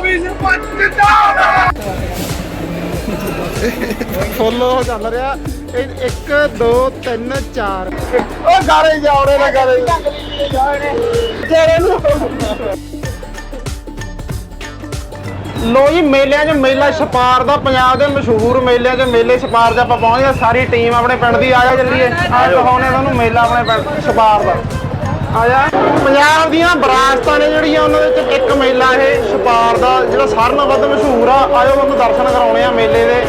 ਦਿੱਤਾ ਫੁੱਲ ਚੱਲ ਰਿਹਾ। 1 2 3 4 ਉਹ ਗਾਰੇ ਜਾਉੜੇ ਨਾ ਗਾਰੇ ਤੇਰੇ ਨੂੰ ਲੋ ਜੀ ਮੇਲਿਆਂ 'ਚ ਮੇਲਾ ਛਪਾਰ ਦਾ ਪੰਜਾਬ ਦੇ ਮਸ਼ਹੂਰ ਮੇਲਿਆਂ 'ਚ ਮੇਲੇ ਛਪਾਰ 'ਚ ਆਪਾਂ ਪਹੁੰਚ ਗਏ। ਸਾਰੀ ਟੀਮ ਆਪਣੇ ਪਿੰਡ ਦੀ ਆ ਜਾ ਚੱਲੀਏ। ਆ ਦਿਖਾਉਣੇ ਤੁਹਾਨੂੰ ਮੇਲਾ ਆਪਣੇ ਪਿੰਡ ਛਪਾਰ ਦਾ। ਆਇਆ। ਪੰਜਾਬ ਦੀਆਂ ਵਿਰਾਸਤਾਂ ਨੇ ਜਿਹੜੀਆਂ ਉਹਨਾਂ ਦੇ ਵਿੱਚ ਇੱਕ ਮੇਲਾ, ਇਹ ਛਪਾਰ ਦਾ ਜਿਹੜਾ ਸਾਰਿਆਂ ਨਾਲੋਂ ਵੱਧ ਮਸ਼ਹੂਰ ਆ। ਆਜੋ ਤੁਹਾਨੂੰ ਦਰਸ਼ਨ ਕਰਾਉਣੇ ਆ ਮੇਲੇ ਦੇ।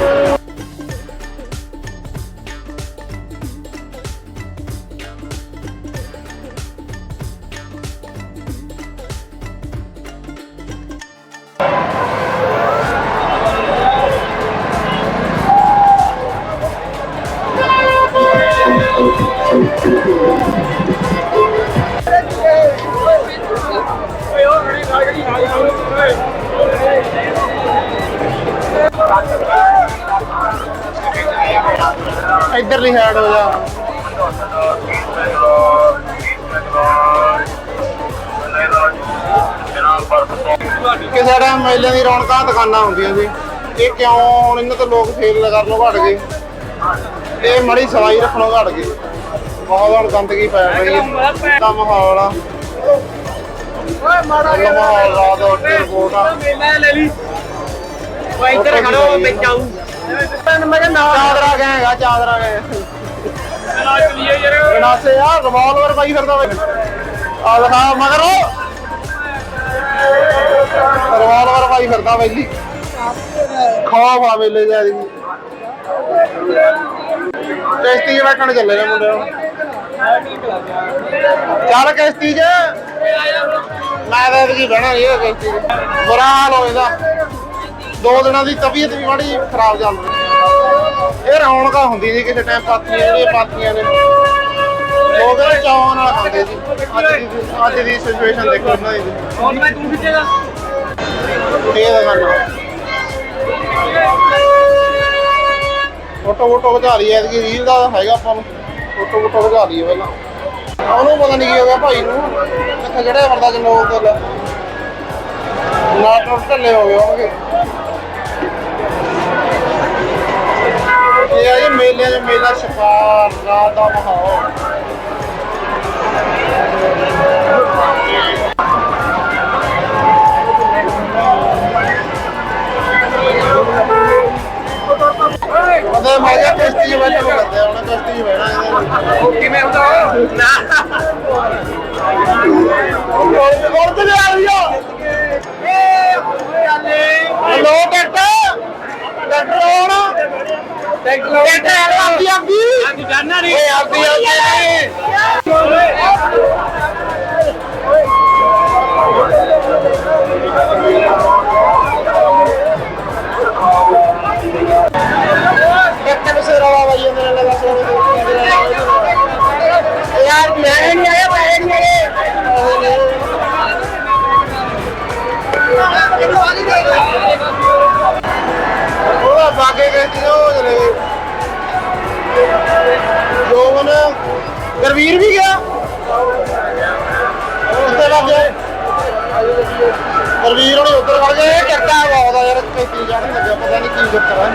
ਇੱਧਰਲੀ ਸਾਈਡ ਹੋ ਜਾ। ਕਿਸੇ ਟਾਈਮ ਮੇਲੇ ਦੀ ਰੌਣਕਾਂ ਦੁਕਾਨਾਂ ਹੁੰਦੀਆਂ ਸੀ ਇਹ ਕਿਉਂ? ਹੁਣ ਇਹਨਾਂ ਤੋਂ ਲੋਕ ਸੇਲ ਕਰਨੋਂ ਘਟ ਗਏ। ਇਹ ਮੜੀ ਸਵਾਈ ਰੱਖਣੋਂ ਘਟ ਗਏ। ਬਹੁਤ ਹੁਣ ਗੰਦਗੀ ਪੈ ਰਹੀ ਹੈ ਦਾ ਮਾਹੌਲ ਆ। ਓਏ ਮਾੜਾ ਇਹ ਮਾਹੌਲ ਰਾਤ ਉੱਤੇ ਰਿਪੋਰਟ ਆ। ਮੇਲਾ ਲੈ ਲਈ। ਓਏ ਇੱਧਰ ਖੜੋ, ਵਿੱਚ ਆਉ ਮੈਂ ਕਿਹਾ ਨਾ। ਚਾਦਰਾ ਗਏਗਾ ਚਾਦਰਾ ਗਏ ਨਾ ਚਲੀਏ ਯਾਰ ਗਨਾਸੇ ਆ ਰਿਵਾਲਵਰ ਪਾਈ ਫਿਰਦਾ ਵੇ। ਆ ਦਿਖਾ ਮਗਰ। ਰਿਵਾਲਵਰ ਪਾਈ ਫਿਰਦਾ ਵੈਲੀ। ਖੌਫ ਆ ਵੇਲੇ ਜਾ ਦੀ ਕਿਸ਼ਤੀ 'ਚ ਬੈਠਣ ਚੱਲੇ ਨੇ ਮੁੰਡੇ ਹੁਣ ਚੱਲ ਕਿਸ਼ਤੀ 'ਚ। ਮੈਂ ਤਾਂ ਇਹਦੀ ਬਹਿਣਾ ਇਹ ਕਿਸ਼ਤੀ 'ਚ। ਬੁਰਾ ਹਾਲ ਹੋ ਜਾਂਦਾ ਦੋ ਦਿਨਾਂ ਦੀ ਤਬੀਅਤ ਵੀ ਬੜੀ ਖਰਾਬ ਚੱਲ ਰਹੀ। ਇਹ ਰੌਣਕਾਂ ਹੁੰਦੀ ਸੀ ਕਿਸੇ ਟਾਈਮ ਪਾਥੀਆਂ ਜਿਹੜੀਆਂ ਪਾਥੀਆਂ ਨੇ। ਲੋਕ ਇਹ ਚਾਵਾਂ ਨਾਲ ਖਾਂਦੇ ਸੀ ਅੱਜ ਦੀ ਅੱਜ ਦੀ ਸਿਚੁਏਸ਼ਨ ਦੇਖੋ ਉਹਨਾਂ ਦੀ ਹੁਣ ਮੈਂ ਤੂੰ ਖਿੱਚੇਗਾ ਇਹ ਆ। ਫੋਟੋ ਫੋਟੋ ਖਿਚਾ ਲਈ ਐਤਕੀ ਰੀਲ ਦਾ ਹੈਗਾ ਆਪਾਂ ਨੂੰ। ਫੋਟੋ ਫੋਟੋ ਖਿਚਾ ਲਈਏ ਪਹਿਲਾਂ। ਉਹਨੂੰ ਪਤਾ ਨਹੀਂ ਕੀ ਹੋ ਗਿਆ ਭਾਈ ਨੂੰ। ਕਿੱਥੇ ਜਿਹੜੇ ਵਰਦਾ ਕੋਲ ਨਾਟ ਢੱਲੇ ਹੋ ਗਏ ਹੋਣਗੇ। ਆ ਜੀ ਮੇਲਿਆਂ 'ਚ ਮੇਲਾ ਛਪਾਰ ਰਾਤ ਦਾ ਮਾਹੌਲ। ਉਹਦੇ ਮਾਜਾ ਕਿਸ਼ਤੀ 'ਚ ਬੈਠੇ ਕਰਦੇ ਆ, ਉਹਨੇ ਕਿਸ਼ਤੀ 'ਚ ਬਹਿਣਾ ਇਹਨੇ ਉਹ ਕਿਵੇਂ ਹੁੰਦਾ? ਨਾ ਹੋਰ ਤੇ ਆ ਰਹੀ ਆ ਹਲੋ ਟਰੈਕਟਰ ਟਰੈਕਟਰ ਆਉਣਾ ਟਰੈਕਟਰ ਆਂਦੀ ਆਂਦੀ ਜਾਣਾ ਨਹੀਂ। ਓਏ ਆਂਦੀ ਆਂਦੀ ਟਰੈਕਟਰ ਸੇ ਰਵਾ ਭਾਈ ਮੇਰੇ ਨਾਲ ਦੱਸ ਯਾਰ ਮੈਂ ਨਹੀਂ ਆਇਆ ਮੈਂ ਨਹੀਂ ਆਇਆ ਉਹਦਾ ਬਾਗੇ ਗਏ ਸੀ ਉਹ ਗਰਵੀਰ ਵੀ ਗਿਆ? ਉੱਤੇ ਲੱਗ ਗਏ ਗਰਵੀਰ ਹੋਣੀ ਉੱਧਰ ਵੜ ਗਏ ਟੱਕਾ ਬਹੁਤ ਆ ਯਾਰ ਕਿੱਥੇ ਜਾਣ ਲੱਗਿਆ ਪਤਾ ਨਹੀਂ ਕੀ ਚੱਕਰ ਹੈ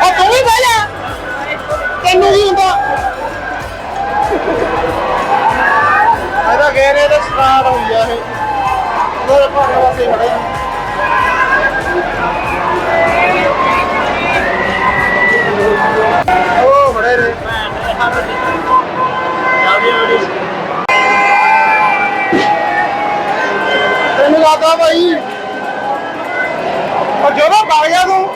ਉਹ ਤੂੰ ਵੀ ਬਹਿ ਤੈਨੂੰ ਕੀ ਹੁੰਦਾ। ਇਹਦਾ ਗਏ ਨੇ ਤੇ ਸਟਾਰਟ ਹੋਈ ਆ ਇਹ। ਉਹਦੇ ਭਾਣੇ ਵਾਸਤੇ ਖੜੇ ਤੈਨੂੰ ਭਾਈ। ਉਹ ਜਦੋਂ ਵਗ ਗਿਆ ਤੂੰ।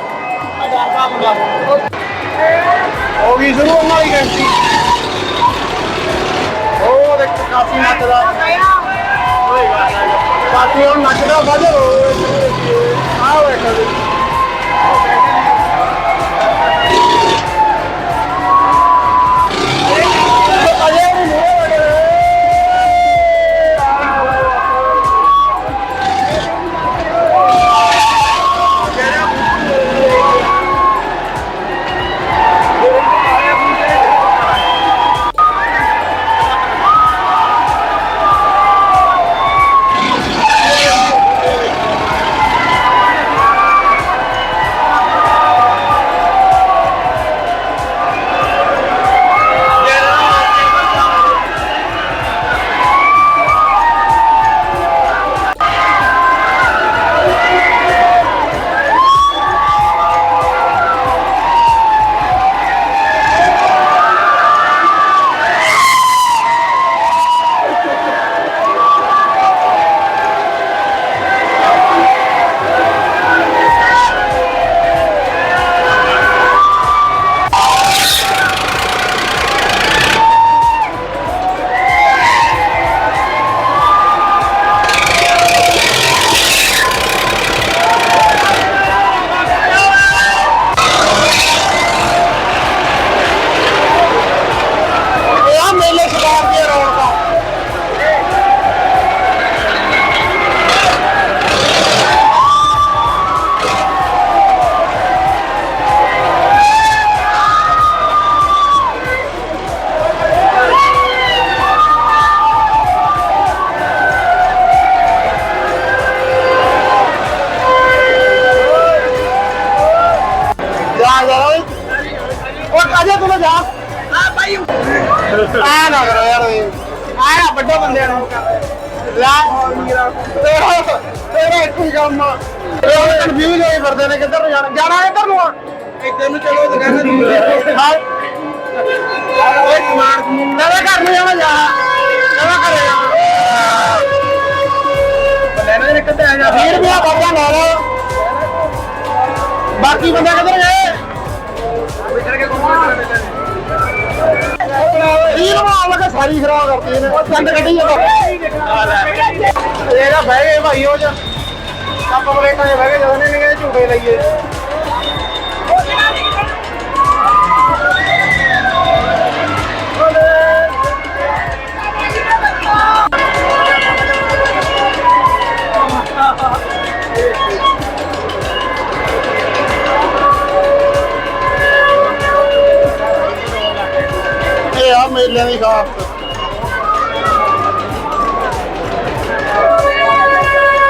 ਹੋ ਗਈ ਸ਼ੁਰੂ ਉਹਨਾਂ ਦੀ ਗੈਂਸੀ ਉਹ ਦੇਖ ਕਾਫੀ ਨੱਚਦਾ ਕਾਫੀ ਉਹ ਨੱਚਦਾ ਵੱਧ। ਆਹ ਵੇਖੋ ਆ ਨਾ ਕਰੋ ਯਾਰ। ਆ ਵੱਡੇ ਬੰਦਿਆਂ ਨੂੰ। ਲਾ। ਤੇਰਾ ਤੇਰਾ ਇੱਕੋ ਹੀ ਕੰਮ ਆ। ਇਹ ਕਨਫਿਊਜ਼ ਹੋਏ ਫਿਰਦੇ ਨੇ ਕਿੱਧਰ ਨੂੰ ਜਾਣਾ। ਜਾਣਾ ਇੱਧਰ ਨੂੰ ਆ? ਇੱਧਰ ਨੂੰ ਚਲੋ ਦੁਕਾਨਾਂ ਦੀ। ਹਾਂ। ਓਏ ਸਮਾਨ ਨਵੇਂ ਘਰ ਨੂੰ ਜਾਣਾ ਜਾ। ਘਰੇ ਜਾਣਾ। ਲੈਣਾ ਨੇ ਕਿੱਥੇ ਆ ਜਾ। 20 ਰੁਪਇਆ ਬਾਬਾ ਲੈ ਲਓ ਬਾਕੀ ਬੰਦੇ ਕਿੱਧਰ ਗਏ? ਇਹ ਨੂੰ ਲਗਾ ਸਾਰੀ ਖਰਾਬ ਕਰਤੀ ਇਹਨੇ ਚੰਦ ਕੱਢੀ ਜਾਂਦਾ ਇਹਦਾ ਬਹਿ ਗਏ ਭਾਈ, ਉਹ ਚ ਆਪਾਂ ਪਲੇਟਾਂ 'ਚ ਬਹਿ ਗਏ ਜਦੋਂ ਨੇ ਝੂਟੇ ਲਈਏ। ਮੇਲਿਆਂ ਦੀ ਖਾਸ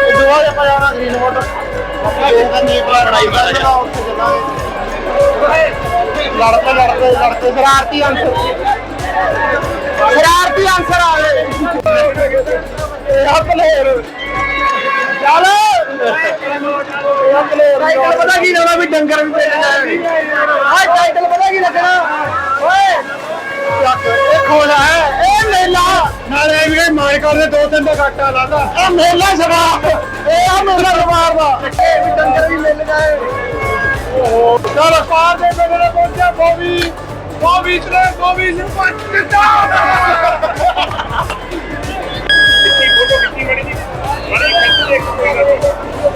ਇਹ ਦੁਆ ਆਪਾਂ ਜਾਣਾ ਗ੍ਰੀਨ ਵਾਟਰ ਇਹ ਤਾਂ ਨੀਪ ਲਾ ਲੜਾਈ ਕਰਦਾ ਉੱਥੇ ਚੱਲਾਂਗੇ ਲੜਦੇ ਲੜਦੇ ਲੜਦੇ ਸ਼ਰਾਰਤੀ ਅੰਸਰ ਸ਼ਰਾਰਤੀ ਅੰਸਰ ਆ ਗਏ। ਇਹ ਆ ਪਲੇਅਰ ਚੱਲ। ਟਾਈਟਲ ਪਤਾ ਕੀ ਲਾਉਣਾ ਵੀ ਡੰਗਰ ਵੀ ਪੇਟ ਆ ਟਾਈਟਲ ਪਤਾ ਕੀ ਲੱਗਣਾ? ਓਏ। ਇਹ ਖੋਲਾ ਹੈ ਇਹ ਮੇਲਾ ਨਾਲੇ ਵੀ ਮਾਰ ਕਰਦੇ ਦੋ ਤਿੰਨ ਦਾ ਘਾਟਾ ਲਾਦਾ ਇਹ ਮੇਲਾ ਸ਼ਰਾਬ ਇਹ ਆ ਮੇਲਾ ਸਵਾਰ ਦਾ ਇਹ ਵੀ ਡੰਗਰ ਵੀ ਮਿਲ ਗਏ ਚਲ ਪਾਰ ਦੇ ਮੇਰੇ ਪਹੁੰਚਿਆ ਬੋਵੀ ਬੋਵੀ ਤੇ ਬੋਵੀ ਸਰਪੰਚ ਜਿੰਦਾਬਾਦ ਆ ਰੋਕੇ ਮੜੇ ਰੋਕੇ ਓ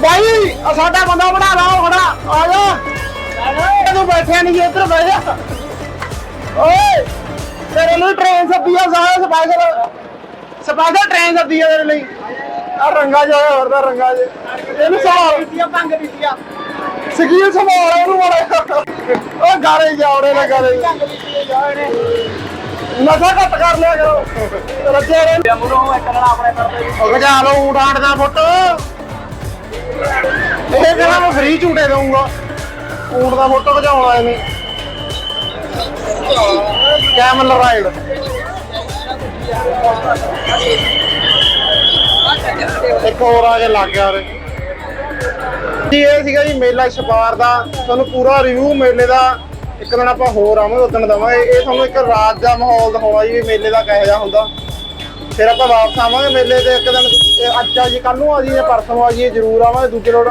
ਬਾਈ, ਆ ਸਾਡਾ ਬੰਦਾ ਬਣਾ ਲਾ ਖੜਾ। ਆ ਜਾ। ਤੂੰ ਬੈਠਿਆ ਨਹੀਂ ਇੱਧਰ ਬਹਿ ਜਾ। ਓਏ, ਤੇਰੇ ਲਈ ਟ੍ਰੇਨ ਸੱਦੀ ਆ, ਸਾਰਾ ਸਪੈਸ਼ਲ ਸਪੈਸ਼ਲ ਟ੍ਰੇਨ ਸੱਦੀ ਆ ਤੇਰੇ ਲਈ। ਆ ਰੰਗਾ ਜਿਹਾ ਹੋਰ ਦਾ ਰੰਗਾ ਜੇ। ਇਹਨੂੰ ਸਵਾਲ ਭੰਗ ਦਿੱਤੀਆ ਸਕੀਲ ਸੰਭਾਲ, ਉਹਨੂੰ ਮਾੜਾ ਉਹ ਗਾਰੇ ਜਾਉੜੇ ਨਾ ਗਾਰੇ ਨਸ਼ਾ ਘੱਟ ਕਰ ਲਿਆ ਕਰੋ। ਰੱਜੇ ਰਹੇ ਮੂਰੋਂ ਇੱਕ ਨਾਲ ਆਪਣੇ ਕਰਦੇ ਉਹ ਗਜਾ ਲਓ ਊਂਟ ਆਂਟ ਦਾ ਫੁੱਟ ਇਹ ਕਹਿੰਦਾ ਮੈਂ ਫ੍ਰੀ ਝੂਟੇ ਦਊਂਗਾ। ਊਂਟ ਦਾ ਫੋਟੋ ਖਿਚਾਉਣਾ ਇਹਨੂੰ। ਕੈਮਲ ਰਾਈਡ ਇੱਕ ਹੋਰ ਲੱਗ ਗਿਆ ਉਰੇ। ਜੀ, ਇਹ ਸੀਗਾ ਜੀ ਮੇਲਾ ਛਪਾਰ ਦਾ। ਤੁਹਾਨੂੰ ਪੂਰਾ ਰਿਵਿਊ ਮੇਲੇ ਦਾ ਇੱਕ ਦਿਨ ਆਪਾਂ ਹੋਰ ਆਵਾਂਗੇ ਉਦੋਂ ਦਵਾਂਗੇ। ਇਹ ਤੁਹਾਨੂੰ ਇੱਕ ਰਾਤ ਦਾ ਮਾਹੌਲ ਦਿਖਾਉਣਾ ਜੀ ਮੇਲੇ ਦਾ ਕਿਹੋ ਜਿਹਾ ਹੁੰਦਾ। ਫਿਰ ਆਪਾਂ ਵਾਪਸ ਆਵਾਂਗੇ ਮੇਲੇ ਤੇ ਇੱਕ ਦਿਨ। ਅੱਜ ਆ ਜੀ ਕੱਲ ਨੂੰ ਆ ਜੀ ਪਰਸੋਂ ਆ ਜੀ, ਜ਼ਰੂਰ ਆਵਾਂਗੇ। ਦੂਜੇ ਲੋੜ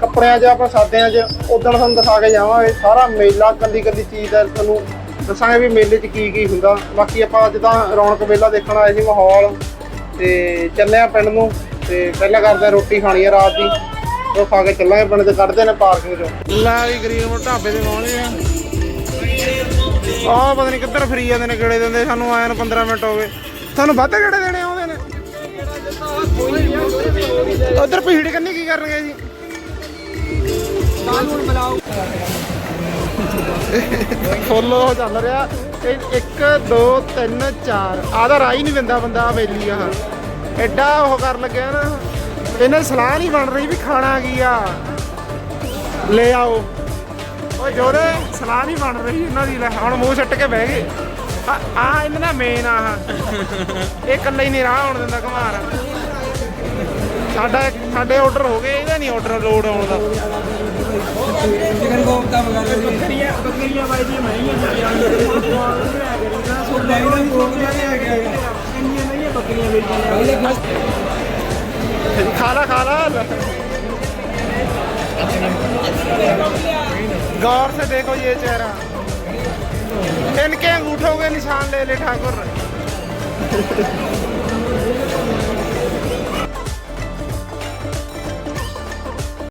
ਕੱਪੜਿਆਂ 'ਚ, ਆਪਾਂ ਸਾਦਿਆਂ 'ਚ ਉਦੋਂ ਤੁਹਾਨੂੰ ਦਿਖਾ ਕੇ ਜਾਵਾਂਗੇ। ਸਾਰਾ ਮੇਲਾ ਕੱਲੀ ਕੱਲੀ ਚੀਜ਼ ਦਾ ਤੁਹਾਨੂੰ ਦੱਸਾਂਗੇ ਵੀ ਮੇਲੇ 'ਚ ਕੀ ਕੀ ਹੁੰਦਾ। ਬਾਕੀ ਆਪਾਂ ਅੱਜ ਤਾਂ ਰੌਣਕ ਮੇਲਾ ਦੇਖਣ ਆਏ ਸੀ ਮਾਹੌਲ। ਤੇ ਚੱਲੇ ਆ ਪਿੰਡ ਨੂੰ। ਤੇ ਪਹਿਲਾਂ ਕਰਦੇ ਰੋਟੀ ਖਾਣੀ ਆ ਰਾਤ ਦੀ, ਉਹ ਖਾ ਕੇ ਚੱਲਾਂਗੇ ਪਿੰਡ ਤੇ ਕੱਢਦੇ ਨੇ ਪਾਰਕਿੰਗ 'ਚ ਲੈ ਵੀ ਗਰੀਨ ਢਾਬੇ ਤੇ ਪਹੁੰਚ ਆ। ਆਹ ਪਤਾ ਨਹੀਂ ਕਿੱਧਰ ਫਰੀ ਜਾਂਦੇ ਨੇ ਕਿਹੜੇ ਦਿੰਦੇ, ਸਾਨੂੰ ਆਇਆ ਨੂੰ 15 ਮਿੰਟ ਹੋ ਗਏ। ਤੁਹਾਨੂੰ ਵੱਧ ਕਿਹੜੇ ਦੇਣੇ ਆਉਂਦੇ ਨੇ? ਉਧਰ ਭੀੜ ਕੰਨੀ ਕੀ ਕਰਨਗੇ ਜੀ? ਫੁੱਲ ਉਹ ਚੱਲ ਰਿਹਾ। ਇਹ 1 2 3 4 ਆਦਾ ਰਾਹ ਨਹੀਂ ਦਿੰਦਾ ਬੰਦਾ ਵੇਲੀ ਆ। ਐਡਾ ਉਹ ਕਰ ਲੱਗਿਆ ਨਾ। ਇਹਨੇ ਸਲਾਹ ਨਹੀਂ ਬਣ ਰਹੀ ਵੀ ਖਾਣਾ ਕੀ ਆ। ਲੈ ਆਓ। ਓਏ ਜੋਰੇ ਸਲਾਹ ਨਹੀਂ ਬਣ ਰਹੀ ਇਹਨਾਂ ਦੀ ਲੈ ਹੁਣ ਮੂੰਹ ਛੱਟ ਕੇ ਬਹਿ ਗਏ। ਆ ਆ ਇਹਨਾਂ ਦਾ ਮੇਨ ਆ। ਇਹ ਇਕੱਲਾ ਹੀ ਨਹੀਂ ਰਾਹ ਆਉਣ ਦਿੰਦਾ ਘਮਾਰ। ਸਾਡਾ ਸਾਡੇ ਆਰਡਰ ਹੋ ਗਏ ਇਹਦਾ ਨਹੀਂ ਆਰਡਰ ਲੋਡ ਆਉਣ ਦਾ। ਚਿਕਨ ਕੋਫਤਾ ਵਗੈਰਾ ਦੀ ਬੱਕਰੀਆਂ ਬੱਕਰੀਆਂ ਬਾਈ ਦੀਆਂ ਮਹਿੰਗੀਆਂ ਜਾਂਦੀਆਂ ਸੋ ਬਾਈ ਦਾ ਕੋਫਤਾ ਨਹੀਂ ਆ ਗਿਆ खाना खाना गौर से देखो ये चेहरा इनके अंगूठों के निशान ले ले ठाकुर